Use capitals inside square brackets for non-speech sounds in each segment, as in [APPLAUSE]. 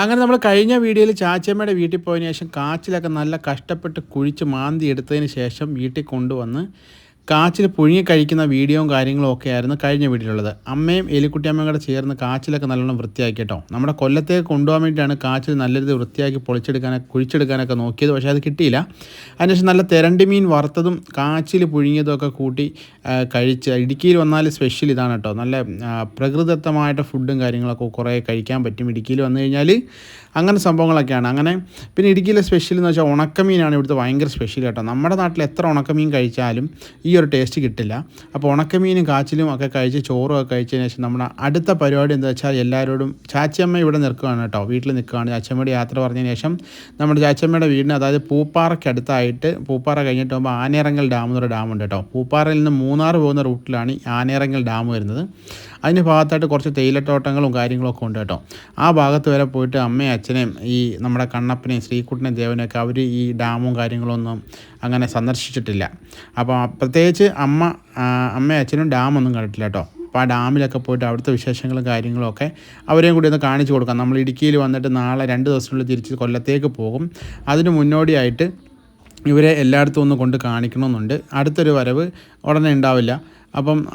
അങ്ങനെ നമ്മൾ കഴിഞ്ഞ വീഡിയോയിൽ ചാച്ചമ്മയുടെ വീട്ടിൽ പോയതിനു ശേഷം കാച്ചിലൊക്കെ നല്ല കഷ്ടപ്പെട്ട് കുഴിച്ച് മാന്തി എടുത്തതിന് ശേഷം വീട്ടിൽ കൊണ്ടുവന്ന് കാച്ചിൽ പുഴുങ്ങി കഴിക്കുന്ന വീഡിയോയും കാര്യങ്ങളും ഒക്കെ ആയിരുന്നു കഴിഞ്ഞ വീട്ടിലുള്ളത്. അമ്മയും എലിക്കുട്ടിയമ്മയും കൂടെ ചേർന്ന് കാച്ചിലൊക്കെ നല്ലോണം വൃത്തിയാക്കി കേട്ടോ നമ്മുടെ കൊല്ലത്തേക്ക് കൊണ്ടുപോകാൻ വേണ്ടിയിട്ടാണ് കാച്ചിൽ നല്ല രീതിയിൽ വൃത്തിയാക്കി പൊളിച്ചെടുക്കാനൊക്കെ കുഴിച്ചെടുക്കാനൊക്കെ നോക്കിയത്. പക്ഷേ അത് കിട്ടിയില്ല. അതിനുശേഷം നല്ല തെരണ്ടി മീൻ വറുത്തതും കാച്ചിൽ പുഴുങ്ങിയതും ഒക്കെ കൂട്ടി കഴിച്ച് ഇടുക്കിയിൽ വന്നാൽ സ്പെഷ്യൽ ഇതാണ് കേട്ടോ. നല്ല പ്രകൃതിദത്തമായിട്ട് ഫുഡും കാര്യങ്ങളൊക്കെ കുറേ കഴിക്കാൻ പറ്റും ഇടുക്കിയിൽ വന്നു കഴിഞ്ഞാൽ അങ്ങനെ സംഭവങ്ങളൊക്കെയാണ്. അങ്ങനെ പിന്നെ ഇടുക്കിയിലെ സ്പെഷ്യൽ എന്ന് വെച്ചാൽ ഉണക്കമീനാണ് ഇവിടുത്തെ ഭയങ്കര സ്പെഷ്യൽ കേട്ടോ. നമ്മുടെ നാട്ടിൽ എത്ര ഉണക്കമീൻ കഴിച്ചാലും ഒരു ടേസ്റ്റ് കിട്ടില്ല. അപ്പോൾ ഉണക്കമീനും കാച്ചിലും ഒക്കെ കഴിച്ച് ചോറും ഒക്കെ കഴിച്ചതിന് ശേഷം നമ്മുടെ അടുത്ത പരിപാടി എന്താ വെച്ചാൽ എല്ലാവരോടും ചാച്ചിയമ്മ ഇവിടെ നിൽക്കുകയാണ് കേട്ടോ. വീട്ടിൽ നിൽക്കുകയാണ്. ചാച്ചമ്മയുടെ യാത്ര പറഞ്ഞതിന് ശേഷം നമ്മുടെ ചാച്ചമ്മയുടെ വീടിന് അതായത് പൂപ്പാറയ്ക്ക് അടുത്തായിട്ട് പൂപ്പാറ കഴിഞ്ഞിട്ട് പോകുമ്പോൾ ആനേറങ്ങൽ ഡാം എന്നൊരു ഡാമുണ്ട് കേട്ടോ. പൂപ്പാറയിൽ നിന്ന് മൂന്നാർ പോകുന്ന റൂട്ടിലാണ് ഈ ആനയിറങ്ങൽ ഡാം വരുന്നത്. അതിന് ഭാഗത്തായിട്ട് കുറച്ച് തേയിലത്തോട്ടങ്ങളും കാര്യങ്ങളൊക്കെ ഉണ്ട് കേട്ടോ. ആ ഭാഗത്ത് വരെ പോയിട്ട് അമ്മയും അച്ഛനെയും ഈ നമ്മുടെ കണ്ണപ്പനെയും ശ്രീകുട്ടനെയും ദേവനെയൊക്കെ അവർ ഈ ഡാമും കാര്യങ്ങളൊന്നും അങ്ങനെ സന്ദർശിച്ചിട്ടില്ല. അപ്പോൾ പ്രത്യേകിച്ച് അമ്മ അമ്മയും അച്ഛനും ഡാമൊന്നും കണ്ടിട്ടില്ല കേട്ടോ. അപ്പോൾ ആ ഡാമിലൊക്കെ പോയിട്ട് അവിടുത്തെ വിശേഷങ്ങളും കാര്യങ്ങളൊക്കെ അവരെയും കൂടി ഒന്ന് കാണിച്ചു കൊടുക്കാം. നമ്മൾ ഇടുക്കിയിൽ വന്നിട്ട് നാളെ രണ്ട് ദിവസത്തിനുള്ളിൽ തിരിച്ച് കൊല്ലത്തേക്ക് പോകും. അതിന് മുന്നോടിയായിട്ട് ഇവരെ എല്ലായിടത്തും ഒന്ന് കൊണ്ട് കാണിക്കണമെന്നുണ്ട്. അടുത്തൊരു വരവ് ഉടനെ ഉണ്ടാവില്ല. അപ്പം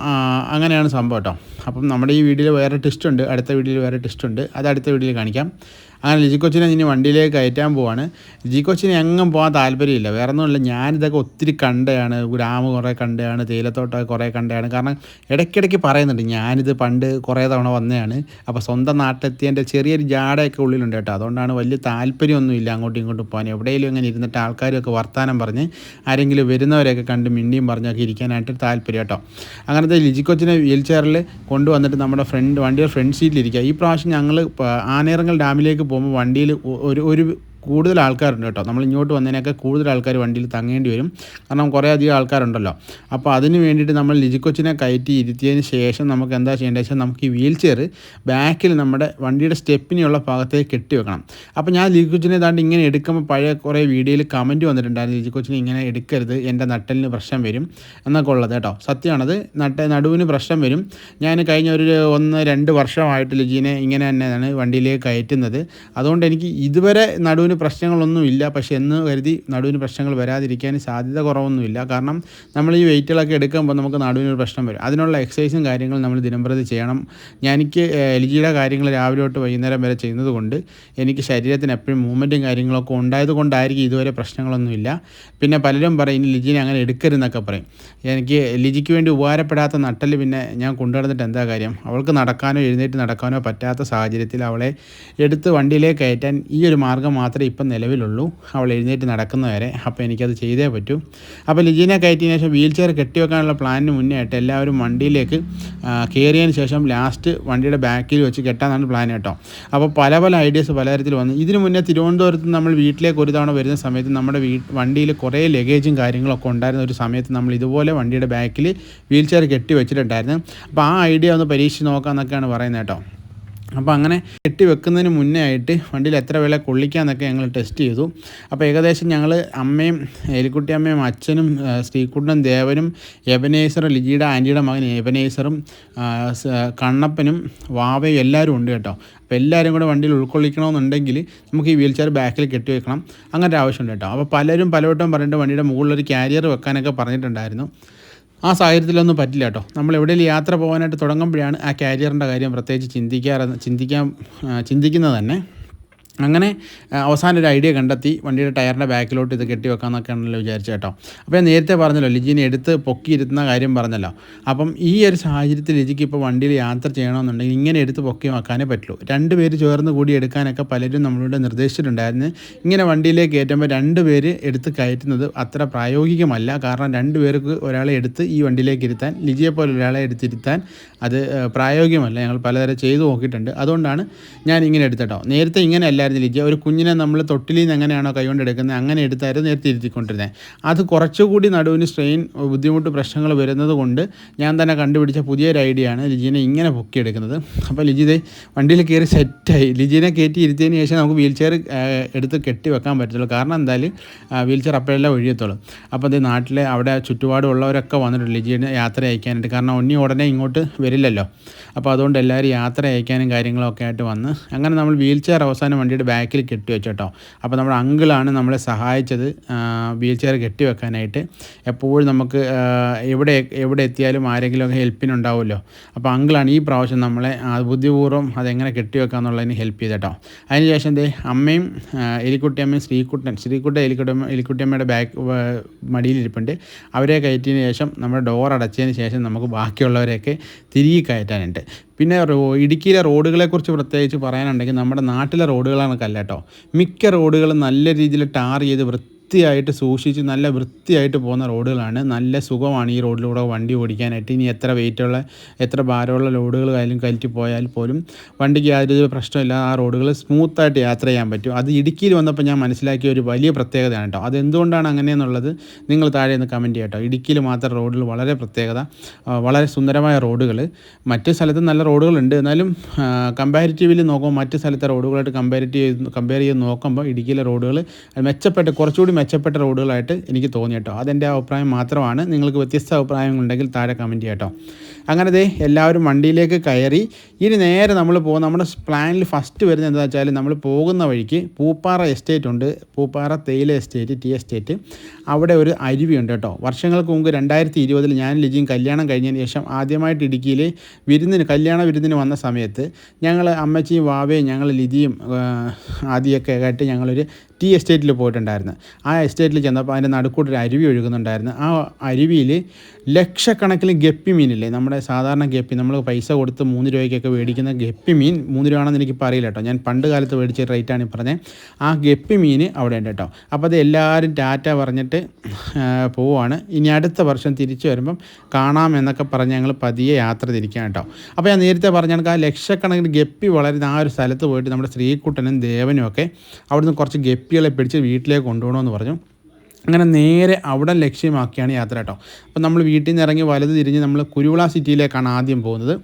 അങ്ങനെയാണ് സംഭവം കേട്ടോ. അപ്പം നമ്മുടെ ഈ വീഡിയോയിൽ വേറെ ടെസ്റ്റ് ഉണ്ട്. അടുത്ത വീഡിയോയിൽ വേറെ ടെസ്റ്റ് ഉണ്ട്. അത് അടുത്ത വീഡിയോയിൽ കാണിക്കാം. അങ്ങനെ ലിജി കൊച്ചിനെ ഇനി വണ്ടിയിലേക്ക് കയറ്റാൻ പോവാണ്. ലിജി കൊച്ചിന് എങ്ങും പോകാൻ താല്പര്യമില്ല. വേറെ ഒന്നുമില്ല. ഞാനിതൊക്കെ ഒത്തിരി കണ്ടയാണ് ഗ്രാമം കുറേ കണ്ടയാണ് തേയിലത്തോട്ടമൊക്കെ കുറേ കണ്ടയാണ് കാരണം ഇടയ്ക്കിടയ്ക്ക് പറയുന്നുണ്ട് ഞാനിത് പണ്ട് കുറേ തവണ വന്നതാണ്. അപ്പോൾ സ്വന്തം നാട്ടിലെത്തിയതിന്റെ ചെറിയൊരു ജാടയൊക്കെ ഉള്ളിലുണ്ട് കേട്ടോ. അതുകൊണ്ടാണ് വലിയ താല്പര്യമൊന്നുമില്ല അങ്ങോട്ടും ഇങ്ങോട്ടും പോകാൻ. എവിടെയെങ്കിലും ഇങ്ങനെ ഇരുന്നിട്ട് ആൾക്കാരൊക്കെ വർത്തമാനം പറഞ്ഞ് ആരെങ്കിലും വരുന്നവരെയൊക്കെ കണ്ട് മിണ്ടിയും പറഞ്ഞൊക്കെ ഇരിക്കാനായിട്ട് താല്പര്യം കേട്ടോ. അങ്ങനത്തെ ലിജി കൊച്ചിനെ വീൽ ചെയറിൽ കൊണ്ടുവന്നിട്ട് നമ്മുടെ ഫ്രണ്ട് വണ്ടിയുടെ ഫ്രണ്ട് സീറ്റിലിരിക്കുക ഈ പ്രാവശ്യം ഞങ്ങൾ ആനേറങ്ങൾ ഡാമിലേക്ക് പോകുമ്പോൾ വണ്ടിയിൽ ഒരു ഒരു കൂടുതൽ ആൾക്കാരുണ്ട് കേട്ടോ. നമ്മൾ ഇങ്ങോട്ട് വന്നതിനൊക്കെ കൂടുതൽ ആൾക്കാർ വണ്ടിയിൽ തങ്ങേണ്ടി വരും. കാരണം കുറേ അധികം ആൾക്കാരുണ്ടല്ലോ. അപ്പോൾ അതിന് വേണ്ടിയിട്ട് നമ്മൾ ലിജിക്കൊച്ചിനെ കയറ്റി ഇരുത്തിയതിന് ശേഷം നമുക്ക് എന്താ ചെയ്യേണ്ടത് വെച്ചാൽ നമുക്ക് ഈ വീൽ ചെയർ ബാക്കിൽ നമ്മുടെ വണ്ടിയുടെ സ്റ്റെപ്പിനെയുള്ള ഭാഗത്തേക്ക് കെട്ടി വെക്കണം. അപ്പോൾ ഞാൻ ലിജിക്കൊച്ചിനെ ഏതാണ്ട് ഇങ്ങനെ എടുക്കുമ്പോൾ പഴയ കുറേ വീഡിയോയിൽ കമന്റ് വന്നിട്ടുണ്ടായിരുന്നു. ലിജിക്കൊച്ചിനെ ഇങ്ങനെ എടുക്കരുത് എന്റെ നട്ടലിന് പ്രശ്നം വരും എന്നൊക്കെ ഉള്ളത് കേട്ടോ. സത്യമാണത്. നട്ട നടുവിന് പ്രശ്നം വരും. ഞാൻ കഴിഞ്ഞ ഒരു ഒന്ന് രണ്ട് വർഷമായിട്ട് ലിജീനെ ഇങ്ങനെ തന്നെയാണ് വണ്ടിയിലേക്ക് കയറ്റുന്നത്. അതുകൊണ്ട് എനിക്ക് ഇതുവരെ നടുവിന് പ്രശ്നങ്ങളൊന്നും ഇല്ല. പക്ഷേ എന്ന് കരുതി നടുവിന് പ്രശ്നങ്ങൾ വരാതിരിക്കാൻ സാധ്യത കുറവൊന്നുമില്ല. കാരണം നമ്മൾ ഈ വെയിറ്റുകളൊക്കെ എടുക്കുമ്പോൾ നമുക്ക് നടുവിനൊരു പ്രശ്നം വരും. അതിനുള്ള എക്സസൈസും കാര്യങ്ങളും നമ്മൾ ദിനംപ്രതി ചെയ്യണം. എനിക്ക് എലിജിയുടെ കാര്യങ്ങൾ രാവിലെ തൊട്ട് വൈകുന്നേരം വരെ ചെയ്യുന്നത് കൊണ്ട് എനിക്ക് ശരീരത്തിന് എപ്പോഴും മൂവ്മെന്റും കാര്യങ്ങളൊക്കെ ഉണ്ടായത് കൊണ്ടായിരിക്കും ഇതുവരെ പ്രശ്നങ്ങളൊന്നുമില്ല. പിന്നെ പലരും പറയും ഇനി ലിജിനെ അങ്ങനെ എടുക്കരുതെന്നൊക്കെ പറയും. എനിക്ക് ലിജിക്ക് വേണ്ടി ഉപകാരപ്പെടാത്ത നട്ടൽ പിന്നെ ഞാൻ കൊണ്ടുവന്നിട്ട് എന്താ കാര്യം? അവൾക്ക് നടക്കാനോ എഴുന്നേറ്റ് നടക്കാനോ പറ്റാത്ത സാഹചര്യത്തിൽ അവളെ എടുത്ത് വണ്ടിയിലേക്ക് കയറ്റാൻ ഈ ഒരു മാർഗം മാത്രമേ ഇപ്പം നിലവിലുള്ളൂ. അവൾ എഴുന്നേറ്റ് നടക്കുന്നവരെ അപ്പോൾ എനിക്കത് ചെയ്തേ പറ്റൂ. അപ്പോൾ ലിജീനെ കയറ്റിയതിന് ശേഷം വീൽ ചെയർ കെട്ടിവെക്കാനുള്ള പ്ലാനിന് മുന്നേ ആയിട്ട് എല്ലാവരും വണ്ടിയിലേക്ക് കയറിയതിന് ശേഷം ലാസ്റ്റ് വണ്ടിയുടെ ബാക്കിൽ വെച്ച് കെട്ടാനാണ് പ്ലാൻ കേട്ടോ. അപ്പോൾ പല പല ഐഡിയാസ് പലതരത്തിൽ വന്നു. ഇതിനു മുന്നേ തിരുവനന്തപുരത്ത് നമ്മൾ വീട്ടിലേക്ക് ഒരു തവണ വരുന്ന സമയത്ത് നമ്മുടെ വീ വണ്ടിയിൽ കുറേ ലഗേജും കാര്യങ്ങളൊക്കെ ഉണ്ടായിരുന്ന ഒരു സമയത്ത് നമ്മൾ ഇതുപോലെ വണ്ടിയുടെ ബാക്കിൽ വീൽ ചെയർ കെട്ടി വെച്ചിട്ടുണ്ടായിരുന്നു. അപ്പോൾ ആ ഐഡിയ ഒന്ന് പരീക്ഷിച്ച് നോക്കാമെന്നൊക്കെയാണ് പറയുന്നത് കേട്ടോ. അപ്പോൾ അങ്ങനെ കെട്ടി വെക്കുന്നതിന് മുന്നേ ആയിട്ട് വണ്ടിയിൽ എത്ര വില കൊള്ളിക്കാമെന്നൊക്കെ ഞങ്ങൾ ടെസ്റ്റ് ചെയ്തു. അപ്പോൾ ഏകദേശം ഞങ്ങൾ അമ്മയും എലിക്കുട്ടി അമ്മയും അച്ഛനും ശ്രീകുട്ടനും ദേവനും എബനേസറും ലിജിയുടെ ആന്റിയുടെ മകൻ എബനേസറും കണ്ണപ്പനും വാവയും എല്ലാവരും ഉണ്ട് കേട്ടോ. അപ്പോൾ എല്ലാവരും കൂടെ വണ്ടിയിൽ ഉൾക്കൊള്ളിക്കണമെന്നുണ്ടെങ്കിൽ നമുക്ക് ഈ വീൽ ചെയർ ബാക്കിൽ കെട്ടി വെക്കണം. അങ്ങനെ ആവശ്യമുണ്ട് കേട്ടോ. അപ്പോൾ പലരും പലവട്ടം പറഞ്ഞിട്ട് വണ്ടിയുടെ മുകളിലൊരു കാരിയർ വെക്കാനൊക്കെ പറഞ്ഞിട്ടുണ്ടായിരുന്നു. ആ സാഹചര്യത്തിലൊന്നും പറ്റില്ല കേട്ടോ നമ്മൾ എവിടെയെങ്കിലും യാത്ര പോകാനായിട്ട് തുടങ്ങുമ്പോഴാണ് ആ കാരിയറിന്റെ കാര്യം പ്രത്യേകിച്ച് ചിന്തിക്കാറ് ചിന്തിക്കാൻ ചിന്തിക്കുന്നത് തന്നെ. അങ്ങനെ അവസാനം ഒരു ഐഡിയ കണ്ടെത്തി വണ്ടിയുടെ ടയറിന്റെ ബാക്കിലോട്ട് ഇത് കെട്ടി വെക്കാമെന്നൊക്കെയാണല്ലോ വിചാരിച്ചു കേട്ടോ. അപ്പോൾ ഞാൻ നേരത്തെ പറഞ്ഞല്ലോ ലിജിനെ എടുത്ത് പൊക്കിയിരുത്തുന്ന കാര്യം പറഞ്ഞല്ലോ. അപ്പം ഈ ഒരു സാഹചര്യത്തിൽ ലിജിക്ക് ഇപ്പോൾ വണ്ടിയിൽ യാത്ര ചെയ്യണമെന്നുണ്ടെങ്കിൽ ഇങ്ങനെ എടുത്ത് പൊക്കി വെക്കാനേ പറ്റുള്ളൂ. രണ്ട് പേര് ചേർന്ന് കൂടി എടുക്കാനൊക്കെ പലരും നമ്മളോട് നിർദ്ദേശിച്ചിട്ടുണ്ടായിരുന്നു. ഇങ്ങനെ വണ്ടിയിലേക്ക് കയറ്റുമ്പോൾ രണ്ട് പേര് എടുത്ത് കയറ്റുന്നത് അത്ര പ്രായോഗികമല്ല. കാരണം രണ്ട് പേർക്ക് ഒരാളെ എടുത്ത് ഈ വണ്ടിയിലേക്ക് ഇരുത്താൻ ലിജിയെ പോലെ ഒരാളെ എടുത്തിരുത്താൻ അത് പ്രായോഗികമല്ല. ഞങ്ങൾ പലതരം ചെയ്തു നോക്കിയിട്ടുണ്ട്. അതുകൊണ്ടാണ് ഞാൻ ഇങ്ങനെ എടുത്തിട്ടോ നേരത്തെ ഇങ്ങനെ ലിജി ഒരു കുഞ്ഞിനെ നമ്മൾ തൊട്ടിലിൽ നിന്ന് എങ്ങനെയാണോ കൈകൊണ്ട് എടുക്കുന്നത് അങ്ങനെ എടുത്തായിരുന്നു നേരത്തെ ഇരുത്തിക്കൊണ്ടിരുന്നത് അത് കുറച്ചുകൂടി നടുവിന് സ്ട്രെയിൻ ബുദ്ധിമുട്ട് പ്രശ്നങ്ങൾ വരുന്നത് കൊണ്ട് ഞാൻ തന്നെ കണ്ടുപിടിച്ച പുതിയൊരു ഐഡിയ ആണ് ലിജിനെ ഇങ്ങനെ പൊക്കിയെടുക്കുന്നത്. അപ്പോൾ ലിജി വണ്ടിയിൽ കയറി സെറ്റായി ലിജിനെ കയറ്റി ഇരുത്തിയതിന് ശേഷം നമുക്ക് വീൽ ചെയർ എടുത്ത് കെട്ടി വെക്കാൻ പറ്റുള്ളൂ കാരണം എന്തായാലും വീൽ ചെയർ അപ്പോഴെല്ലാം ഒഴിയത്തുള്ളൂ അപ്പോൾ അത് നാട്ടിലെ അവിടെ ചുറ്റുപാടുള്ളവരൊക്കെ വന്നിട്ടുണ്ട് ലിജിനെ യാത്ര അയക്കാനായിട്ട്. കാരണം ഉണ്ണി ഉടനെ ഇങ്ങോട്ട് വരില്ലല്ലോ. അപ്പോൾ അതുകൊണ്ട് എല്ലാവരും യാത്ര അയക്കാനും കാര്യങ്ങളൊക്കെ ആയിട്ട് വന്ന് അങ്ങനെ നമ്മൾ വീൽ ചെയർ അവസാനം വണ്ടിയുടെ വണ്ടിയുടെ ബാക്കിൽ കെട്ടി അപ്പോൾ നമ്മുടെ അങ്കിളാണ് നമ്മളെ സഹായിച്ചത് വീൽ ചെയർ കെട്ടി വെക്കാനായിട്ട്. എപ്പോഴും നമുക്ക് എവിടെ എവിടെ എത്തിയാലും ആരെങ്കിലുമൊക്കെ ഹെൽപ്പിനുണ്ടാവുമല്ലോ. അപ്പോൾ അങ്കിളാണ് ഈ പ്രാവശ്യം നമ്മളെ ബുദ്ധിപൂർവം അതെങ്ങനെ കെട്ടി എന്നുള്ളതിന് ഹെൽപ്പ് ചെയ്തട്ടോ. അതിനുശേഷം ദേ അമ്മയും എലിക്കുട്ടിയമ്മയും ശ്രീകുട്ടൻ ശ്രീകുട്ട എലിക്കുട്ടമ്മ എലിക്കുട്ടിയമ്മയുടെ ബാക്ക് മടിയിലിരിപ്പുണ്ട്. അവരെ കയറ്റിയതിന് ശേഷം നമ്മുടെ ഡോർ അടച്ചതിന് ശേഷം നമുക്ക് ബാക്കിയുള്ളവരെയൊക്കെ തിരികെ കയറ്റാനുണ്ട്. പിന്നെ ഇടുക്കിയിലെ റോഡുകളെക്കുറിച്ച് പ്രത്യേകിച്ച് പറയാനുണ്ടെങ്കിൽ നമ്മുടെ നാട്ടിലെ റോഡുകളാണ് കല്ലേട്ടോ. മിക്ക റോഡുകളും നല്ല രീതിയിൽ ടാർ ചെയ്ത് വൃത്തിയായിട്ട് സൂക്ഷിച്ച് നല്ല വൃത്തിയായിട്ട് പോകുന്ന റോഡുകളാണ്. നല്ല സുഖമാണ് ഈ റോഡിലൂടെ വണ്ടി ഓടിക്കാനായിട്ട്. ഇനി എത്ര വെയിറ്റുള്ള എത്ര ഭാരമുള്ള ലോഡുകൾ ആയാലും കയറ്റി പോയാൽ പോലും വണ്ടിക്ക് യാതൊരു പ്രശ്നമില്ല ആ റോഡുകൾ സ്മൂത്തായിട്ട് യാത്ര ചെയ്യാൻ പറ്റും. അത് ഇടുക്കിയിൽ വന്നപ്പോൾ ഞാൻ മനസ്സിലാക്കിയ ഒരു വലിയ പ്രത്യേകതയാണ് കേട്ടോ. അതെന്തുകൊണ്ടാണ് അങ്ങനെയെന്നുള്ളത് നിങ്ങൾ താഴെ ഒന്ന് കമന്റ് ചെയ്യട്ടോ ഇടുക്കിയിൽ മാത്രം റോഡിൽ വളരെ പ്രത്യേകത. വളരെ സുന്ദരമായ റോഡുകൾ. മറ്റ് സ്ഥലത്ത് നല്ല റോഡുകളുണ്ട്. എന്നാലും കമ്പാരിറ്റീവ്ലി നോക്കുമ്പോൾ മറ്റ് സ്ഥലത്തെ റോഡുകളായിട്ട് കമ്പാരിറ്റീവ് കമ്പയർ ചെയ്ത് നോക്കുമ്പോൾ ഇടുക്കിയിലെ റോഡുകൾ മെച്ചപ്പെട്ട് കുറച്ചുകൂടി മെച്ചപ്പെട്ട റോഡുകളായിട്ട് എനിക്ക് തോന്നി കേട്ടോ അതെന്റെ അഭിപ്രായം മാത്രമാണ്. നിങ്ങൾക്ക് വ്യത്യസ്ത അഭിപ്രായങ്ങളുണ്ടെങ്കിൽ താഴെ കമന്റ് ചെയ്യട്ടോ അങ്ങനെ ദേ എല്ലാവരും വണ്ടിയിലേക്ക് കയറി. ഇനി നേരെ നമ്മൾ പോകും നമ്മുടെ പ്ലാനിൽ ഫസ്റ്റ് വരുന്നത് എന്താ വെച്ചാൽ നമ്മൾ പോകുന്ന വഴിക്ക് പൂപ്പാറ എസ്റ്റേറ്റ് ഉണ്ട്. പൂപ്പാറ തേയില എസ്റ്റേറ്റ് ടീ എസ്റ്റേറ്റ് അവിടെ ഒരു അരുവിയുണ്ട് കേട്ടോ. വർഷങ്ങൾക്ക് മുമ്പ് രണ്ടായിരത്തി ഇരുപതിൽ ഞാൻ ലിജിയും കല്യാണം കഴിഞ്ഞതിന് ശേഷം ആദ്യമായിട്ട് ഇടുക്കിയിൽ വിരുന്നിന് കല്യാണ വിരുന്നിന് വന്ന സമയത്ത് ഞങ്ങൾ അമ്മച്ചിയും വാവയും ഞങ്ങൾ ലിജിയും ആദ്യമൊക്കെ ആയിട്ട് ഞങ്ങളൊരു ടീ എസ്റ്റേറ്റിൽ പോയിട്ടുണ്ടായിരുന്നു. ആ എസ്റ്റേറ്റിൽ ചെന്നപ്പോൾ അതിന്റെ നടുക്കൂട്ടൊരു അരുവി ഒഴുകുന്നുണ്ടായിരുന്നു. ആ അരുവിയിൽ ലക്ഷക്കണക്കിന് ഗപ്പി മീനില്ലേ? നമ്മുടെ സാധാരണ ഗപ്പി നമ്മൾ പൈസ കൊടുത്ത് മൂന്ന് രൂപയ്ക്കൊക്കെ മേടിക്കുന്ന ഗപ്പി മീൻ മൂന്ന് രൂപയാണെന്ന് എനിക്ക് പറയില്ല കേട്ടോ. ഞാൻ പണ്ട് കാലത്ത് മേടിച്ച റേറ്റാണ് ഈ പറഞ്ഞത് ആ ഗപ്പി മീൻ അവിടെ ഉണ്ട് കേട്ടോ. അപ്പോൾ അത് എല്ലാവരും ടാറ്റ പറഞ്ഞിട്ട് ആ, പോവുകയാണ് ഇനി അടുത്ത വർഷം തിരിച്ചു വരുമ്പം കാണാം എന്നൊക്കെ പറഞ്ഞ് ഞങ്ങൾ പതിയെ യാത്ര തിരിക്കാം കേട്ടോ. അപ്പോൾ ഞാൻ നേരത്തെ പറഞ്ഞ ആ ലക്ഷക്കണക്കിന് ഗപ്പി വളരുന്ന ആ ഒരു സ്ഥലത്ത് പോയിട്ട് നമ്മുടെ ശ്രീകുട്ടനും ദേവനും ഒക്കെ അവിടുന്ന് കുറച്ച് ഗപ്പികളെ പിടിച്ച് വീട്ടിലേക്ക് കൊണ്ടുപോകണമെന്ന് പറഞ്ഞു. അങ്ങനെ നേരെ അവിടെ ലക്ഷ്യമാക്കിയാണ് യാത്ര കേട്ടോ. അപ്പോൾ നമ്മൾ വീട്ടിൽ നിന്ന് ഇറങ്ങി വലത് തിരിഞ്ഞ് നമ്മൾ കുരുവിള സിറ്റിയിലേക്കാണ് ആദ്യം പോകുന്നത്.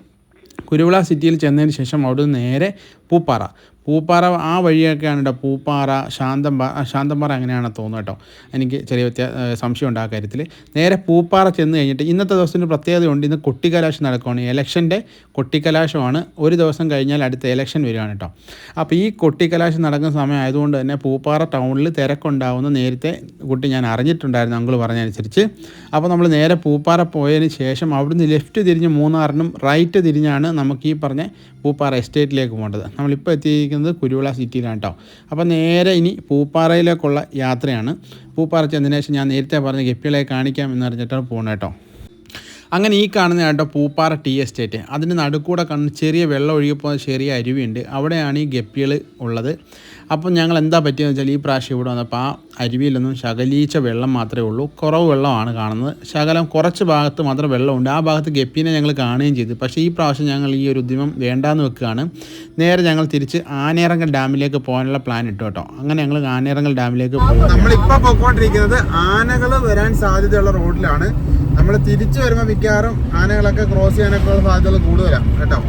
കുരുവിള സിറ്റിയിൽ ചെന്നതിന് ശേഷം അവിടുന്ന് നേരെ പൂപ്പാറ. പൂപ്പാറ ആ വഴിയൊക്കെയാണ് കേട്ടോ. പൂപ്പാറ ശാന്തമ്പ ശാന്തമ്പാറ അങ്ങനെയാണ് തോന്നുന്നത് കേട്ടോ. എനിക്ക് ചെറിയ വ്യത്യാ ഏഹ് സംശയം ഉണ്ട് ആ കാര്യത്തിൽ നേരെ പൂപ്പാറ ചെന്ന് കഴിഞ്ഞിട്ട് ഇന്നത്തെ ദിവസത്തിന് പ്രത്യേകതയുണ്ട്. ഇന്ന് കൊട്ടിക്കലാശം നടക്കുകയാണ്. ഇലക്ഷന്റെ കൊട്ടിക്കലാശമാണ്. ഒരു ദിവസം കഴിഞ്ഞാൽ അടുത്ത ഇലക്ഷൻ വരികയാണ് കേട്ടോ. അപ്പോൾ ഈ കൊട്ടിക്കലാശം നടക്കുന്ന സമയമായതുകൊണ്ട് തന്നെ പൂപ്പാറ ടൗണിൽ തിരക്കുണ്ടാവുന്ന നേരത്തെ കുട്ടി ഞാൻ അറിഞ്ഞിട്ടുണ്ടായിരുന്നു അങ്കിൾ പറഞ്ഞനുസരിച്ച് അപ്പോൾ നമ്മൾ നേരെ പൂപ്പാറ പോയതിന് ശേഷം അവിടുന്ന് ലെഫ്റ്റ് തിരിഞ്ഞ് മൂന്നാറിനും റൈറ്റ് തിരിഞ്ഞാണ് നമുക്ക് ഈ പറഞ്ഞ പൂപ്പാറ എസ്റ്റേറ്റിലേക്ക് പോകേണ്ടത്. നമ്മളിപ്പോൾ എത്തിയിരിക്കുന്നത് കുരുവിള സിറ്റിയിലാണ് കേട്ടോ അപ്പോൾ നേരെ ഇനി പൂപ്പാറയിലേക്കുള്ള യാത്രയാണ്. പൂപ്പാറ ചെന്നതിന് ശേഷം ഞാൻ നേരത്തെ പറഞ്ഞ ഗപ്പികളെ കാണിക്കാം എന്ന് പറഞ്ഞിട്ടാണ് പോകുന്നത് കേട്ടോ അങ്ങനെ ഈ കാണുന്ന കേട്ടോ പൂപ്പാറ ടീ എസ്റ്റേറ്റ്. അതിന്റെ നടുക്കൂടെ കണ്ണ് ചെറിയ വെള്ളം ഒഴുകി പോകുന്ന ചെറിയ അരുവിയുണ്ട്. അവിടെയാണ് ഈ ഗപ്പികൾ ഉള്ളത്. അപ്പം ഞങ്ങൾ എന്താ പറ്റിയെന്ന് വെച്ചാൽ ഈ പ്രാവശ്യം ഇവിടെ വന്നപ്പോൾ ആ അരുവിയിലൊന്നും ശകലീച്ച വെള്ളം മാത്രമേ ഉള്ളൂ. കുറവ് വെള്ളമാണ് കാണുന്നത്. ശകലം കുറച്ച് ഭാഗത്ത് മാത്രം വെള്ളമുണ്ട്. ആ ഭാഗത്ത് ഗപ്പീനെ ഞങ്ങൾ കാണുകയും ചെയ്തു. പക്ഷേ ഈ പ്രാവശ്യം ഞങ്ങൾ ഈ ഒരു ഉദ്യമം വേണ്ടാന്ന് വെക്കുകയാണ്. നേരെ ഞങ്ങൾ തിരിച്ച് ആനേറങ്കൽ ഡാമിലേക്ക് പോകാനുള്ള പ്ലാൻ ഇട്ടു കേട്ടോ. അങ്ങനെ ഞങ്ങൾ ആനേറങ്കൽ ഡാമിലേക്ക് പോകും നമ്മളിപ്പോൾ പോയിക്കൊണ്ടിരിക്കുന്നത് ആനകൾ വരാൻ സാധ്യതയുള്ള റോഡിലാണ്. നമ്മൾ തിരിച്ചു വരുമ്പോൾ മിക്കവാറും ആനകളൊക്കെ ക്രോസ് ചെയ്യാനൊക്കെ ഉള്ള സാധ്യതകൾ കൂടുതലാണ് കേട്ടോ.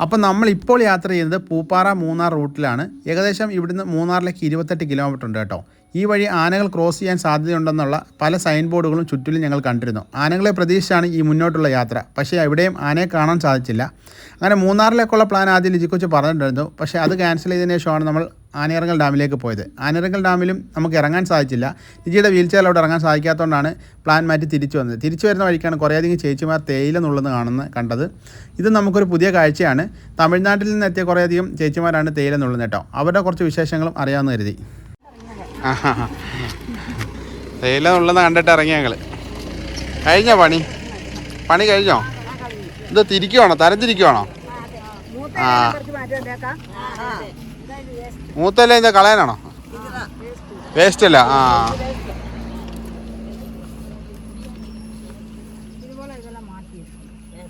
അപ്പം നമ്മൾ ഇപ്പോൾ യാത്ര ചെയ്യുന്നത് പൂപ്പാറ മൂന്നാർ റൂട്ടിലാണ്. ഏകദേശം ഇവിടുന്ന് മൂന്നാറിലേക്ക് ഇരുപത്തെട്ട് കിലോമീറ്റർ ഉണ്ട് കേട്ടോ. ഈ വഴി ആനകൾ ക്രോസ് ചെയ്യാൻ സാധ്യതയുണ്ടെന്നുള്ള പല സൈൻ ബോർഡുകളും ചുറ്റിലും ഞങ്ങൾ കണ്ടിരുന്നു. ആനകളെ പ്രതീക്ഷിച്ചാണ് ഈ മുന്നോട്ടുള്ള യാത്ര. പക്ഷേ എവിടെയും ആനയെ കാണാൻ സാധിച്ചില്ല. അങ്ങനെ മൂന്നാറിലേക്കുള്ള പ്ലാൻ ആദ്യം ലിജിക്കൊച്ച് പറഞ്ഞിട്ടുണ്ടായിരുന്നു. പക്ഷേ അത് ക്യാൻസൽ ചെയ്തതിന് ശേഷമാണ് നമ്മൾ ആനയിറങ്ങൽ ഡാമിലേക്ക് പോയത്. ആനയിറങ്ങൽ ഡാമിലും നമുക്ക് ഇറങ്ങാൻ സാധിച്ചില്ല. ലിജിയുടെ വീൽ ചെയറിലോട്ട് ഇറങ്ങാൻ സാധിക്കാത്തതുകൊണ്ടാണ് പ്ലാൻ മാറ്റി തിരിച്ചു വന്നത്. തിരിച്ചു വരുന്ന വഴിക്കാണ് കുറേയധികം ചേച്ചിമാർ തേയില നുള്ളത് കാണുന്നത് കണ്ടത്. ഇത് നമുക്കൊരു പുതിയ കാഴ്ചയാണ്. തമിഴ്നാട്ടിൽ നിന്ന് എത്തിയ കുറേയധികം ചേച്ചിമാരാണ് തേയില നുള്ളുന്നത് കേട്ടോ. അവരുടെ കുറച്ച് വിശേഷങ്ങളും അറിയാമെന്ന് കരുതി. തേയില നുള്ളത് കണ്ടിട്ട് ഇറങ്ങിയ ഞങ്ങൾ കഴിഞ്ഞോ പണി? പണി കഴിഞ്ഞോ? ഇത് തിരിക്കുവാണോ? തരം തിരിക്കുവാണോ ആ. മൂത്തല്ലേ ഇത് കളയാനാണോ? വേസ്റ്റ് അല്ല ആ.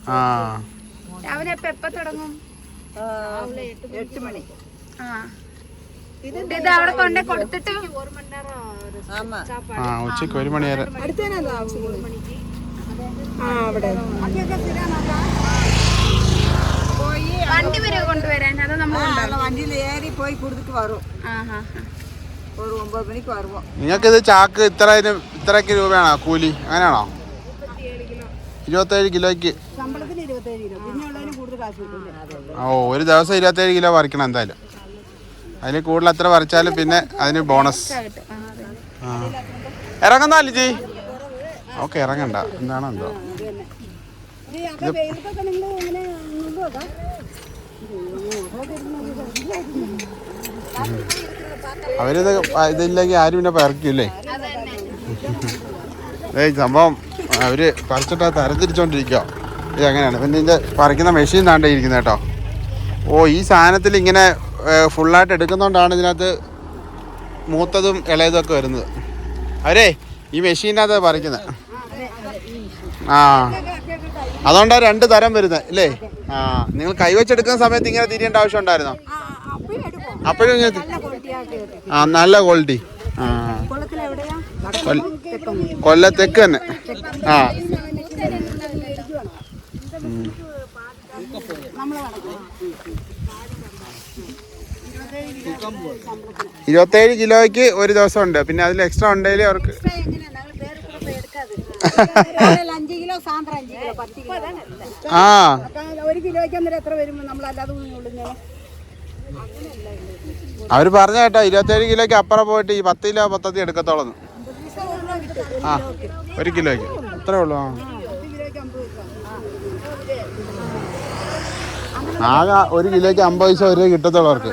ആ. രാവിലെ എപ്പ തുടങ്ങും? എട്ട് മണി. ആ. ഇത് അവിടെ കൊണ്ടേ കൊടുത്തിട്ട് ആ ഉച്ചയ്ക്ക് ഒരു മണി വരെ. വണ്ടി വരെ കൊണ്ടുവരാൻ? നമ്മൾ വണ്ടിയിൽ പോയി വരും. ഒരു മണിക്ക് ചാക്ക് ഇത്ര ഇത്രക്ക് രൂപയാണോ കൂലി? അങ്ങനെയാണോ? ഇരുപത്തേഴ് കിലോയ്ക്ക്. ഓ ഒരു ദിവസം ഇരുപത്തേഴ് കിലോ പറിക്കണം എന്തായാലും. അതിന് കൂടുതൽ അത്ര പറിച്ചാലും പിന്നെ അതിന് ബോണസ്. ആ. ഇറങ്ങുന്ന അലിജി ഓക്കെ ഇറങ്ങണ്ട. എന്താണോ എന്തോ. അവരിത് ഇതില്ലെങ്കിൽ ആരും പിന്നെ പറക്കൂല്ലേ ഏയ് സംഭവം അവർ പറിച്ചിട്ട് തരംതിരിച്ചോണ്ടിരിക്കുക ഇത് അങ്ങനെയാണ്. പിന്നെ ഇതിന്റെ പറിക്കുന്ന മെഷീൻ താണ്ടേ ഇരിക്കുന്നത് കേട്ടോ. ഓ ഈ സാധനത്തിൽ ഇങ്ങനെ ഫുള്ളായിട്ട് എടുക്കുന്നോണ്ടാണ് ഇതിനകത്ത് മൂത്തതും ഇളയതും ഒക്കെ വരുന്നത്. അവരേ ഈ മെഷീനകത്ത് പറിക്കുന്നത് ആ. അതുകൊണ്ടാണ് രണ്ട് തരം വരുന്നത് അല്ലേ ആ നിങ്ങൾ കൈവച്ചെടുക്കുന്ന സമയത്ത് ഇങ്ങനെ തിരിയേണ്ട ആവശ്യം ഉണ്ടായിരുന്നോ? അപ്പോഴും ആ നല്ല ക്വാളിറ്റി ആ. കൊല്ല- കൊല്ല തെക്ക് തന്നെ. ആ. ഇരുപത്തേഴ് കിലോയ്ക്ക് ഒരു ദിവസം ഉണ്ട് പിന്നെ അതിൽ എക്സ്ട്രാ ഉണ്ടെങ്കിൽ അവർക്ക് അവർ പറഞ്ഞ കേട്ടോ ഇരുപത്തേഴ് കിലോയ്ക്ക് അപ്പുറം പോയിട്ട് ഈ പത്ത് കിലോ പത്തത്തി എടുക്കത്തോളന്ന്. ആ ഒരു കിലോയ്ക്ക്. അത്രേ ഉള്ളൂ ആ. ആകെ ഒരു കിലോയ്ക്ക് അമ്പത് പൈസ ഒരു കിട്ടത്തുള്ളൂ അവർക്ക്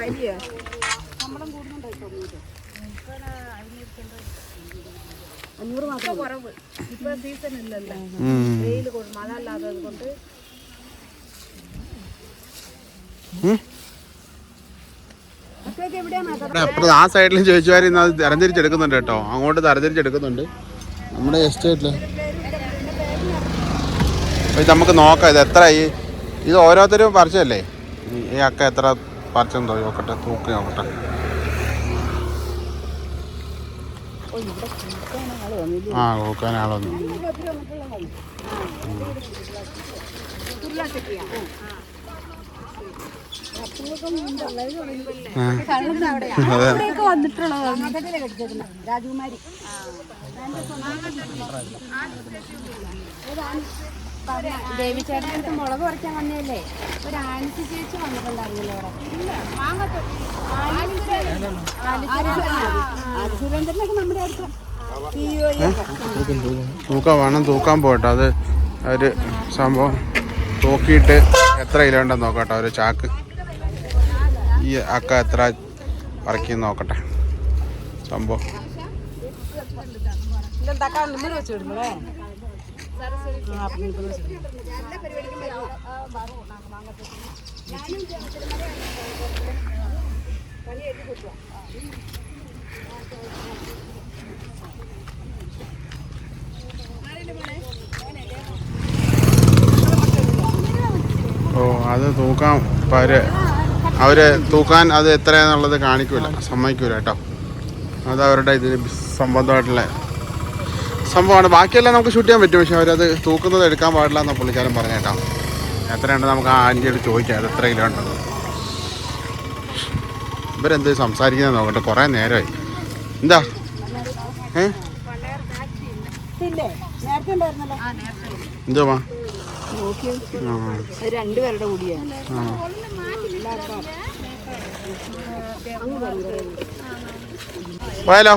കുറവ് ഇപ്പൊ സീസൺ ഇല്ലല്ലോ. ഉം. വെയിൽ മഴ അല്ലാത്തത് കൊണ്ട്. ഉം. ഇവിടെ അപ്പുറത്ത് ആ സൈഡിൽ ചോദിച്ചുവാരി ഇന്ന് അത് തരംതിരിച്ചെടുക്കുന്നുണ്ട് കേട്ടോ. അങ്ങോട്ട് തരംതിരിച്ചെടുക്കുന്നുണ്ട്. നമ്മുടെ എസ്റ്റേറ്റിൽ ഇത് നമുക്ക് നോക്കാം ഇത് എത്ര ഈ ഇത് ഓരോരുത്തരും പറിച്ചല്ലേ ഈ- ഈ അക്ക എത്ര പറിച്ചെന്ന് നോക്കട്ടെ തൂക്കി നോക്കട്ടെ. ആ ആളൊന്നു അതെ. രാജകുമാരി. ദേവിച്ചേട്ടന്റെ അടുത്ത് മുളക് പറിക്കാൻ വന്നതല്ലേ? ഒരു ആനിച്ച് ചേച്ചി വന്നിട്ടുണ്ടായിരുന്നല്ലോ അവിടെ സുരേന്ദ്രനൊക്കെ നമ്മുടെ അടുത്ത് തൂക്കാൻ വേണം തൂക്കാൻ പോകട്ടെ. അത് ഒരു സംഭവം. തൂക്കിയിട്ട് എത്ര കിലോ നോക്കട്ടെ ഒരു ചാക്ക്. ഈ അക്ക എത്ര പറിക്കും നോക്കട്ടെ. സംഭവം. ഓ അത് തൂക്കാൻ അവർ അവർ തൂക്കാൻ അത് എത്രയാന്നുള്ളത് കാണിക്കൂല. സമ്മതിക്കൂല കേട്ടോ. അത് അവരുടെ ഇതിന് സംബന്ധമായിട്ടുള്ള സംഭവമാണ്. ബാക്കിയെല്ലാം നമുക്ക് ഷൂട്ട് ചെയ്യാൻ പറ്റും. പക്ഷെ അവരത് തൂക്കുന്നത് എടുക്കാൻ പാടില്ല എന്നാ പുള്ളിക്കാരൻ പറഞ്ഞു കേട്ടോ. എത്രയുണ്ട് നമുക്ക് ആ ആന്റിയോട് ചോദിക്കാം. അത് എത്ര കിലോ ഉണ്ടെന്ന്. ഇവരെന്ത് സംസാരിക്കുന്നത് നോക്കട്ടെ. കുറേ നേരമായി. എന്താ? ഏ? രണ്ടുപേരുടെ കൂടിയാണ്. പോയാലോ?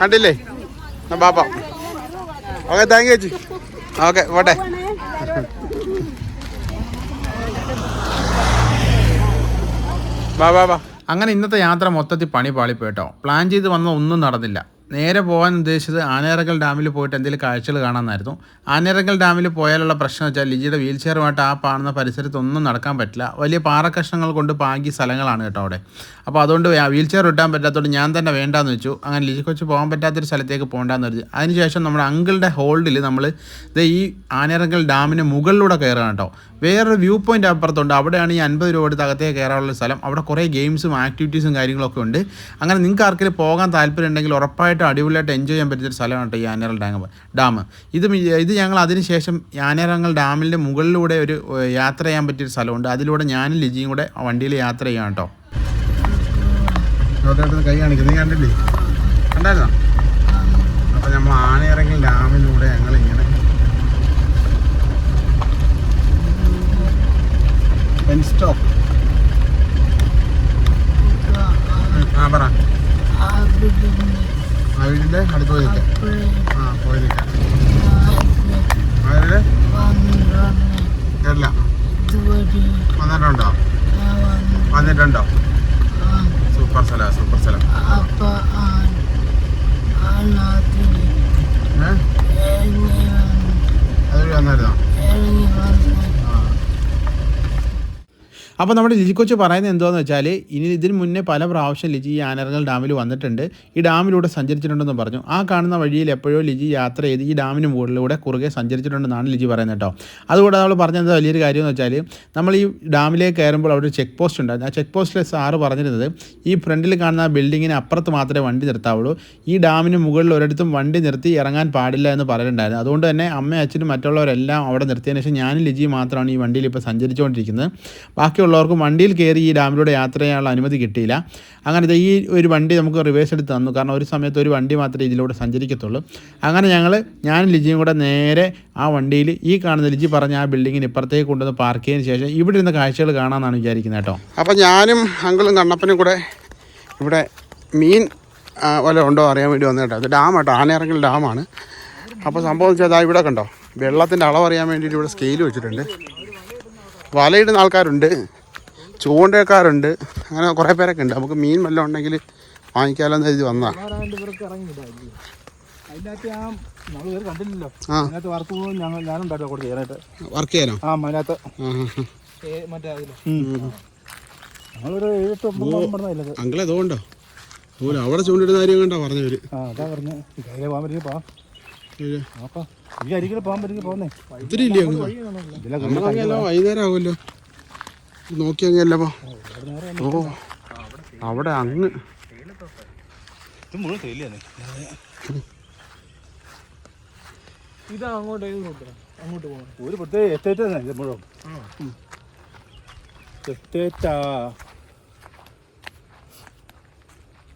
കണ്ടില്ലേ? ബാപ്പ ഓക്കെ താങ്ക് യു ചേച്ചി. ഓക്കെ പോട്ടെ. ബാ ബാ ബാ അങ്ങനെ ഇന്നത്തെ യാത്ര മൊത്തത്തിൽ പണി പാളിപ്പോയിട്ടോ പ്ലാൻ ചെയ്ത് വന്ന ഒന്നും നടന്നില്ല. നേരെ പോകാൻ ഉദ്ദേശിച്ചത് ആനേറക്കൽ ഡാമിൽ പോയിട്ട് എന്തെങ്കിലും കാഴ്ചകൾ കാണാമെന്നായിരുന്നു. ആനേറക്കൽ ഡാമിൽ പോയാലുള്ള പ്രശ്നം വെച്ചാൽ ലിജിയുടെ വീൽ ചെയറുമായിട്ട് ആ പാടുന്ന പരിസരത്തൊന്നും നടക്കാൻ പറ്റില്ല. വലിയ പാറക്കഷ്ണങ്ങൾ കൊണ്ട് പാകി സ്ഥലങ്ങളാണ് കേട്ടോ അവിടെ. അപ്പോൾ അതുകൊണ്ട് വീൽ ചെയർ ഇട്ടാൻ പറ്റാത്തതുകൊണ്ട് ഞാൻ തന്നെ വേണ്ടാന്ന് വെച്ചു. അങ്ങനെ ലിജി കൊച്ച് പോകാൻ പറ്റാത്തൊരു സ്ഥലത്തേക്ക് പോകണ്ടെന്ന് വെച്ചു അതിനുശേഷം നമ്മുടെ അങ്കിളുടെ ഹോൾഡിൽ നമ്മൾ ഇത് ഈ ആനേറക്കൽ ഡാമിന് മുകളിലൂടെ കയറുകയാണ് കേട്ടോ. വേറൊരു വ്യൂ പോയിന്റ് അപ്പുറത്തുണ്ട്. അവിടെയാണ് ഈ അൻപത് രൂപയുടെ കൊടുത്ത് അകത്തേക്ക് കയറാനുള്ള സ്ഥലം. അവിടെ കുറേ ഗെയിംസും ആക്ടിവിറ്റീസും കാര്യങ്ങളൊക്കെ ഉണ്ട്. അങ്ങനെ നിങ്ങൾക്ക് ആർക്കെങ്കിലും പോകാൻ താല്പര്യം ഉണ്ടെങ്കിൽ ഉറപ്പായിട്ടും അടിപൊളിയായിട്ട് എൻജോയ് ചെയ്യാൻ പറ്റിയൊരു സ്ഥലമാണ് കേട്ടോ ഈ ആനേറൽ ഡാം. ഡാം. ഇത് ഇത് ഞങ്ങൾ അതിനുശേഷം ആനേറങ്ങൾ ഡാമിന്റെ മുകളിലൂടെ ഒരു യാത്ര ചെയ്യാൻ പറ്റിയൊരു സ്ഥലമുണ്ട്. അതിലൂടെ ഞാനും ലിജിയും കൂടെ വണ്ടിയിൽ യാത്ര ചെയ്യാം കേട്ടോ. കൈ കാണിക്കുന്നു നീ കണ്ടില്ലേ? കണ്ടായിരുന്നോ അപ്പം നമ്മൾ ആനയിറങ്ങൽ ഡാമിലൂടെ ഞങ്ങൾ ഇങ്ങനെ സ്റ്റോപ്പ് ആര് അടുത്ത് പോയി നിൽക്കാം ആ പോയി നിൽക്കാം ആര് കേരള വന്നിട്ടുണ്ടോ വന്നിട്ടുണ്ടോ സൂപ്പർ സ്ഥലം സൂപ്പർ സ്ഥലം ഏ അതുവഴി വന്നായിരുന്നോ അപ്പോൾ നമ്മുടെ ലിജി കൊച്ച് പറയുന്നത് എന്തോന്ന് വെച്ചാൽ ഇനി ഇതിന് മുന്നേ പല പ്രാവശ്യം ലിജി ഈ ആനറങ്ങൾ ഡാമിൽ വന്നിട്ടുണ്ട്. ഈ ഡാമിലൂടെ സഞ്ചരിച്ചിട്ടുണ്ടെന്ന് പറഞ്ഞു. ആ കാണുന്ന വഴിയിൽ എപ്പോഴോ ലിജി യാത്ര ചെയ്ത് ഈ ഡാമിന് മുകളിലൂടെ കുറുകെ സഞ്ചരിച്ചിട്ടുണ്ടെന്നാണ് ലിജി പറയുന്നത് കേട്ടോ. അതുകൂടെ നമ്മൾ പറഞ്ഞത് വലിയൊരു കാര്യം എന്ന് വെച്ചാൽ നമ്മൾ ഈ ഡാമിലേക്ക് കയറുമ്പോൾ അവിടെ ഒരു ചെക്ക് പോസ്റ്റ് ഉണ്ടായിരുന്നു. ആ ചെക്ക് പോസ്റ്റിലെ സാറ് പറഞ്ഞിരുന്നത് ഈ ഫ്രണ്ടിൽ കാണുന്ന ബിൽഡിങ്ങിന് അപ്പുറത്ത് മാത്രമേ വണ്ടി നിർത്താവുള്ളൂ. ഈ ഡാമിന് മുകളിൽ ഒരിടത്തും വണ്ടി നിർത്തി ഇറങ്ങാൻ പാടില്ല എന്ന് പറഞ്ഞിട്ടുണ്ടായിരുന്നു. അതുകൊണ്ട് തന്നെ അമ്മയും അച്ഛനും മറ്റുള്ളവരെല്ലാം അവിടെ നിർത്തിയതിനു ശേഷം ഞാനും ലിജി മാത്രമാണ് ഈ വണ്ടിയിൽ ഇപ്പോൾ സഞ്ചരിച്ചുകൊണ്ടിരിക്കുന്നത്. ബാക്കിയുള്ളവർക്കും വണ്ടിയിൽ കയറി ഈ ഡാമിലൂടെ യാത്ര ചെയ്യാനുള്ള അനുമതി കിട്ടിയില്ല. അങ്ങനെ ഈ ഒരു വണ്ടി നമുക്ക് റിവേഴ്സ് എടുത്ത് തന്നു. കാരണം ഒരു സമയത്ത് ഒരു വണ്ടി മാത്രമേ ഇതിലൂടെ സഞ്ചരിക്കത്തുള്ളൂ. അങ്ങനെ ഞങ്ങൾ ഞാൻ ലിജിയും കൂടെ നേരെ ആ വണ്ടിയിൽ ഈ കാണുന്ന ലിജി പറഞ്ഞ ആ ബിൽഡിങ്ങിന് ഇപ്പുറത്തേക്ക് കൊണ്ടുവന്ന് പാർക്ക് ചെയ്തതിന് ശേഷം ഇവിടെ ഇരുന്ന കാഴ്ചകൾ കാണാമെന്നാണ് വിചാരിക്കുന്നത് കേട്ടോ. അപ്പോൾ ഞാനും അങ്കിളും കണ്ണപ്പനും കൂടെ ഇവിടെ മീൻ വല്ല ഉണ്ടോ അറിയാൻ വേണ്ടി വന്നു കേട്ടോ. അത് ഡാം കേട്ടോ. ആനയിറങ്ങൽ ഡാമാണ്. അപ്പോൾ സംഭവം വെച്ചാൽ അതാ ഇവിടെ കണ്ടോ. വെള്ളത്തിന്റെ അളവ് അറിയാൻ വേണ്ടിയിട്ട് ഇവിടെ സ്കെയിൽ വെച്ചിട്ടുണ്ട്. വലയിടുന്ന ആൾക്കാരുണ്ട്. ചൂണ്ടക്കാരുണ്ട് അങ്ങനെ കുറേ പേരൊക്കെ ഉണ്ട്. നമുക്ക് മീൻ വല്ലതും ഉണ്ടെങ്കിൽ വാങ്ങിക്കാമല്ലോ എന്ന് വന്നാ. വർക്ക് ചെയ്യാനോ. അങ്കിളെ തോണ്ടോ ഓല അവിടെ ചൂണ്ടിടുന്ന കാര്യം കണ്ടോ പറഞ്ഞവര്. ഒത്തിരി ഇല്ലേ വൈകുന്നേരം ആവുമല്ലോ. നോക്കി അങ്ങല്ലപ്പോ ഓ അവിടെ അങ്ങ്. ഇത് മുഴുവൻ തേയിലാണ് ഇതാ അങ്ങോട്ട് അങ്ങോട്ട് പോകണം ഒരു പ്രത്യേക എസ്റ്റേറ്റ് തന്നെ ഇത് മുഴുവൻ. എസ്റ്റേറ്റാ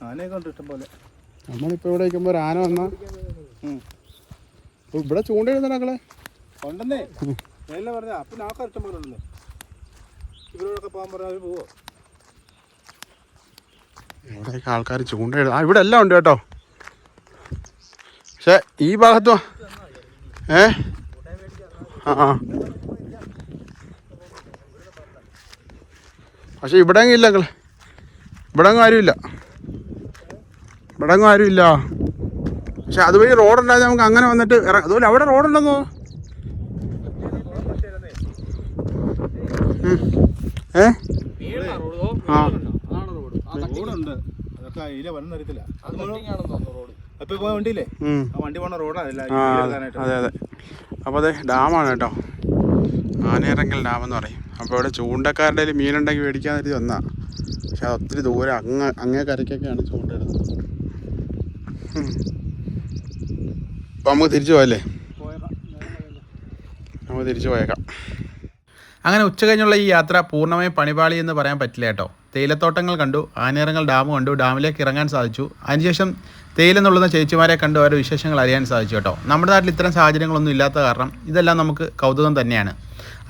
ആനയെ കൊണ്ട് ഇഷ്ടം പോലെ. നമ്മളിപ്പോ ഇവിടെ നിൽക്കുമ്പോ ഒരു ആന വന്നാ. ഇവിടെ ചൂണ്ടിടുന്ന അങ്ങളെ ഉണ്ടെന്നേ [LAUGHS] പറഞ്ഞ അപ്പൊ ആൾക്കാർ ഇഷ്ടം പോലെ ഇവരോടൊക്കെ പോകാൻ പറഞ്ഞാൽ അവർ പോവോ? ഇവിടെയൊക്കെ ആൾക്കാർ ചൂണ്ടയിടും ആ ഇവിടെ എല്ലാം ഉണ്ട് കേട്ടോ. പക്ഷെ ഈ ഭാഗത്തോ ഏ? ആ ആ. പക്ഷെ ഇവിടെ ഇല്ല നിങ്ങൾ ഇവിടെ ആരുമില്ല ഇവിടെ ആരുമില്ല പക്ഷെ അതുവഴി റോഡുണ്ടായത് നമുക്ക് അങ്ങനെ വന്നിട്ട് ഇറങ്ങാം അതുപോലെ അവിടെ റോഡുണ്ടെന്നോ ഉം. ഏ? ആ. അത് അപ്പൊ പോയ വണ്ടിയില്ലേ ആ വണ്ടി പോണ റോഡല്ല ആ അതെ അതെ അപ്പോൾ അതെ ഡാമാണ് കേട്ടോ. ആനയിറങ്ങൽ ഡാം എന്ന് പറയും. അപ്പൊ ഇവിടെ ചൂണ്ടക്കാരുടെ കയ്യിൽ മീനുണ്ടെങ്കിൽ മേടിക്കാൻ കരുതി വന്നാ. പക്ഷെ അത് ഒത്തിരി ദൂരം അങ്ങ് അങ്ങേ കരയ്ക്കൊക്കെയാണ് ചൂണ്ടയിടുന്നത് അപ്പൊ നമുക്ക് തിരിച്ചു പോയല്ലേ? നമുക്ക് തിരിച്ചു പോയേക്കാം. അങ്ങനെ ഉച്ച കഴിഞ്ഞുള്ള ഈ യാത്ര പൂർണമായും പണിപാളി എന്ന് പറയാൻ പറ്റില്ല കേട്ടോ. തേയിലത്തോട്ടങ്ങൾ കണ്ടു ആനേറങ്ങൾ ഡാം കണ്ടു ഡാമിലേക്ക് ഇറങ്ങാൻ സാധിച്ചു. അതിനുശേഷം തേയില നുള്ളുന്ന ചേച്ചിമാരെ കണ്ടു അവരുടെ വിശേഷങ്ങൾ അറിയാൻ സാധിച്ചു കേട്ടോ. നമ്മുടെ നാട്ടിൽ ഇത്തരം സാഹചര്യങ്ങളൊന്നും ഇല്ലാത്ത കാരണം ഇതെല്ലാം നമുക്ക് കൗതുകം തന്നെയാണ്.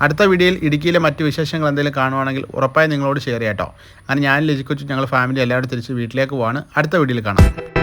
അടുത്ത വീഡിയോയിൽ ഇടുക്കിയിലെ മറ്റ് വിശേഷങ്ങൾ എന്തെങ്കിലും കാണുവാണെങ്കിൽ ഉറപ്പായി നിങ്ങളോട് ഷെയർ ചെയ്യാം കേട്ടോ. അങ്ങനെ ഞാൻ ലജിക്കൊച്ചു ഞങ്ങൾ ഫാമിലി എല്ലാവരും തിരിച്ച് വീട്ടിലേക്ക് പോവാണ്. അടുത്ത വീഡിയോയിൽ കാണാം.